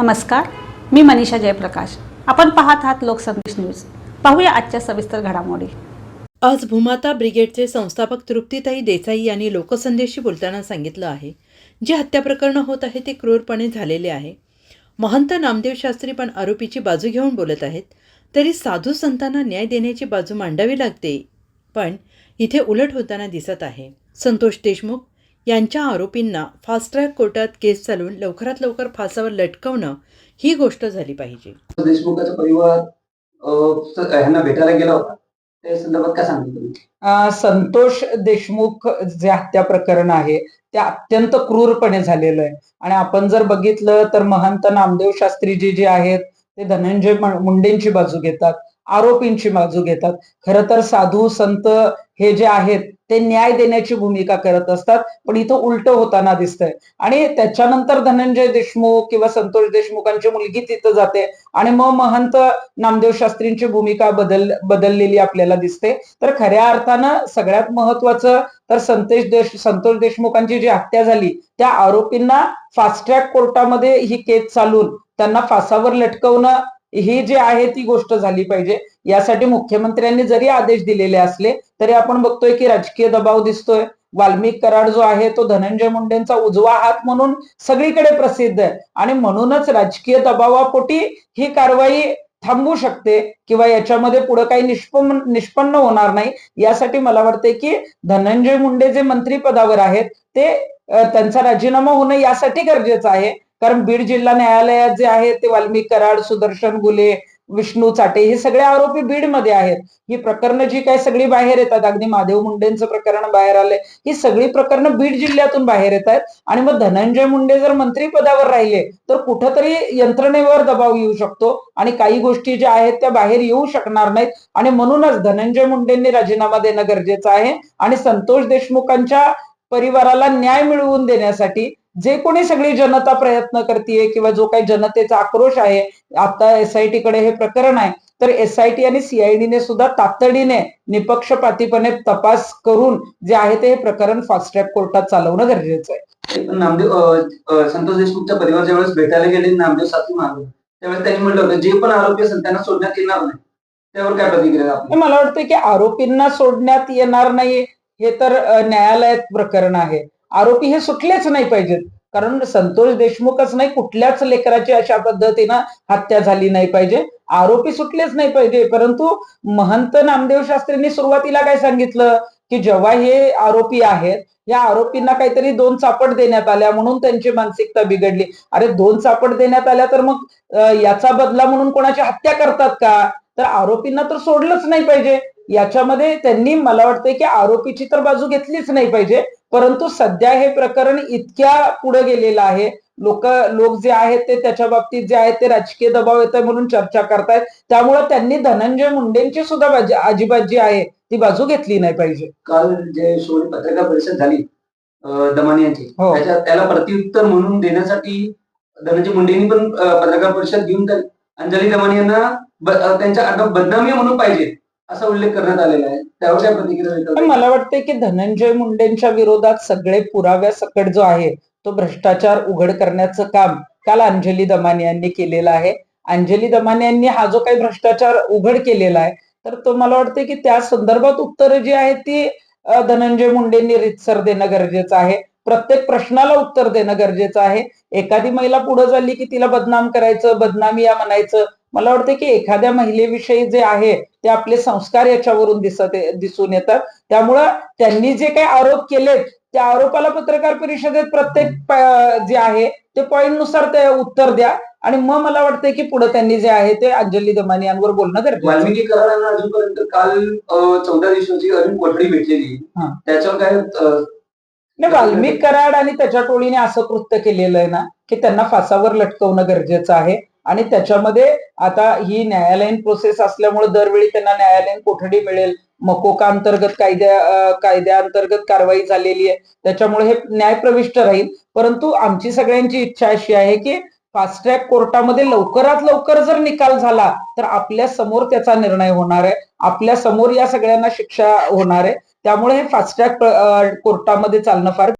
नमस्कार मी मनीषा जयप्रकाश. आपण पाहत आहात लोकसंदेश न्यूज. पाहूया आजच्या सविस्तर घडामोडी. आज भूमाता ब्रिगेडचे संस्थापक तृप्तीताई देसाई यांनी लोकसंदेशशी बोलताना सांगितलं आहे जे हत्या प्रकरणं होत आहे ते क्रूरपणे झालेले आहे. महंत नामदेव शास्त्री पण आरोपीची बाजू घेऊन बोलत आहेत तरी साधू संतांना न्याय देण्याची बाजू मांडावी लागते पण इथे उलट होताना दिसत आहे. संतोष देशमुख यांच्या आरोपींना फास्ट ट्रॅक कोर्टात केस चालवून लवकरात लवकर फासावर लटकवणं ही गोष्ट झाली पाहिजे. देशमुखाचा परिवार ह्यांना भेटायला गेला होता. त्या संदर्भात काय संतोष देशमुख जे हत्या प्रकरण आहे ते अत्यंत क्रूरपणे झालेलं आहे. आणि आपण जर बघितलं तर महंत नामदेव शास्त्रीजी जे आहेत ते धनंजय मं- मुंडेंची बाजू घेतात. आरोपींची बाजू घेतात. खरं तर साधू संत हे जे आहेत ते न्याय देण्याची भूमिका करत असतात पण इथं उलट होताना दिसतंय. आणि त्याच्यानंतर धनंजय देशमुख किंवा संतोष देशमुखांची मुलगी तिथं जाते आणि मग महंत नामदेव शास्त्रींची भूमिका बदल बदललेली आपल्याला दिसते. तर खऱ्या अर्थानं सगळ्यात महत्वाचं तर संतोष देश संतोष देशमुखांची जी हत्या झाली त्या आरोपींना फास्ट ट्रॅक कोर्टामध्ये ही केस चालून त्यांना फासावर लटकवणं ही जी आहे ती गोष्ट झाली पाहिजे. यासाठी मुख्यमंत्र्यांनी जरी आदेश दिलेले असले तरी आपण बघतोय की राजकीय दबाव दिसतोय. वाल्मिक कराड जो आहे तो धनंजय मुंडेंचा उजवा हात म्हणून सगळीकडे प्रसिद्ध आहे. आणि म्हणूनच राजकीय दबावापोटी ही कारवाई थांबू शकते किंवा याच्यामध्ये पुढे काही निष्पन्न निष्पन्न होणार नाही. यासाठी मला वाटते की धनंजय मुंडे जे मंत्रीपदावर आहेत ते त्यांचा राजीनामा होणं यासाठी गरजेचं आहे. कारण बीड जिल्हा न्यायालयात जे आहे ते वाल्मिक कराड सुदर्शन गुले विष्णू चाटे हे सगळे आरोपी बीडमध्ये आहेत. ही प्रकरणं जी काही सगळी बाहेर येतात. अगदी महादेव मुंडेंचं प्रकरण बाहेर आलंय. ही सगळी प्रकरणं बीड जिल्ह्यातून बाहेर येत आहेत आणि मग धनंजय मुंडे जर मंत्रीपदावर राहिले तर कुठंतरी यंत्रणेवर दबाव येऊ शकतो आणि काही गोष्टी ज्या आहेत त्या बाहेर येऊ शकणार नाहीत. आणि म्हणूनच धनंजय मुंडेंनी राजीनामा देणं गरजेचं आहे. आणि संतोष देशमुखांच्या परिवाराला न्याय मिळवून देण्यासाठी जे कोणी सगळी जनता प्रयत्न करते किंवा जो काही जनतेचा आक्रोश आहे आता एसआयटी कडे हे प्रकरण आहे तर एसआयटी आणि सीआयडीने सुद्धा तातडीने निपक्षपातीपणे तपास करून जे आहे ते हे प्रकरण फास्ट ट्रॅक कोर्टात चालवणं गरजेचं आहे. नामदेव संतोष देशमुखचा परिवार ज्यावेळेस भेटायला गेले नामदेव साथी त्यावेळेस त्यांनी म्हटलं होतं जे पण आरोपी असेल त्यांना सोडण्यात येणार नाही. त्यावर काय प्रतिक्रिया? मला वाटतं की आरोपींना सोडण्यात येणार नाही हे तर न्यायालयात प्रकरण आहे. आरोपी हे सुटलेच नाही पाहिजेत. कारण संतोष देशमुखच नाही कुठल्याच लेकराची अशा पद्धतीनं हत्या झाली नाही पाहिजे. आरोपी सुटलेच नाही पाहिजे. परंतु महंत नामदेव शास्त्रींनी सुरुवातीला काय सांगितलं? की जेव्हा हे आरोपी आहेत या आरोपींना काहीतरी दोन चापट देण्यात आल्या म्हणून त्यांची मानसिकता बिघडली. अरे दोन चापट देण्यात आल्या तर मग याचा बदला म्हणून कोणाची हत्या करतात का? तर आरोपींना तर सोडलंच नाही पाहिजे. याच्यामध्ये त्यांनी मला वाटतंय की आरोपीची तर बाजू घेतलीच नाही पाहिजे परंतु सध्या हे प्रकरण इतक्या पुढे गेलेलं आहे. लोक लोक जे आहेत ते त्याच्या बाबतीत जे आहेत ते राजकीय दबाव येत आहे म्हणून चर्चा करतायत. त्यामुळे त्यांनी धनंजय मुंडेंची सुद्धा बाजी- अजिबात जी आहे ती बाजू घेतली नाही पाहिजे. काल जे शोध पत्रकार परिषद झाली दमानी यांची हो. त्याला प्रत्युत्तर म्हणून देण्यासाठी धनंजय मुंडेंनी पण पत्रकार परिषद घेऊन अंजली दमानी यांना त्यांच्या अटक बदनामी म्हणून पाहिजे. असा उल्लेख करण्यात आलेला आहे. त्यावर काय प्रतिक्रिया पण मला वाटते की धनंजय मुंडेंच्या विरोधात सगळे पुराव्यासकट जो आहे तो भ्रष्टाचार उघड करण्याचं काम काल अंजली दमानी यांनी केलेलं आहे. अंजली दमानी यांनी हा जो काही भ्रष्टाचार उघड केलेला आहे तर तो मला वाटते की त्या संदर्भात उत्तरं जी आहेत ती अ, धनंजय मुंडेंनी रितसर देणं गरजेचं आहे. प्रत्येक प्रश्नाला उत्तर देणं गरजेचं आहे. एखादी महिला पुढे झाली की तिला बदनाम करायचं बदनामी या म्हणायचं मला वाटतं की एखाद्या महिलेविषयी जे आहे ते आपले संस्कार याच्यावरून दिसत दिसून येतात त्यामुळं त्यांनी जे काही आरोप केलेत त्या आरोपाला पत्रकार परिषदेत प्रत्येक जे आहे ते पॉइंटनुसार ते उत्तर द्या आणि मग मला वाटतंय की पुढे त्यांनी जे आहे ते अंजली दमानी यांवर बोलणं गरजेचं. वाल्मिकी करारांना अजूनपर्यंत काल चौदा दिवसाची अजून कोठडी भेटलेली. त्याच्यावर काय नाही वाल्मिक कराड आणि त्याच्या टोळीने असं कृत्य केलेलं आहे ना की त्यांना फासावर लटकवणं गरजेचं आहे आणि त्याच्यामध्ये आता ही न्यायालयीन प्रोसेस असल्यामुळे दरवेळी त्यांना न्यायालयीन कोठडी मिळेल. मकोका अंतर्गत कायद्या कायद्याअंतर्गत कारवाई झालेली आहे. त्याच्यामुळे हे न्यायप्रविष्ट राहील. परंतु आमची सगळ्यांची इच्छा अशी आहे की फास्ट ट्रॅक कोर्टामध्ये लवकरात लवकर जर निकाल झाला तर आपल्यासमोर त्याचा निर्णय होणार आहे. आपल्यासमोर या सगळ्यांना शिक्षा होणार आहे. त्यामुळे हे फास्ट ट्रॅक कोर्टामध्ये चालणं फार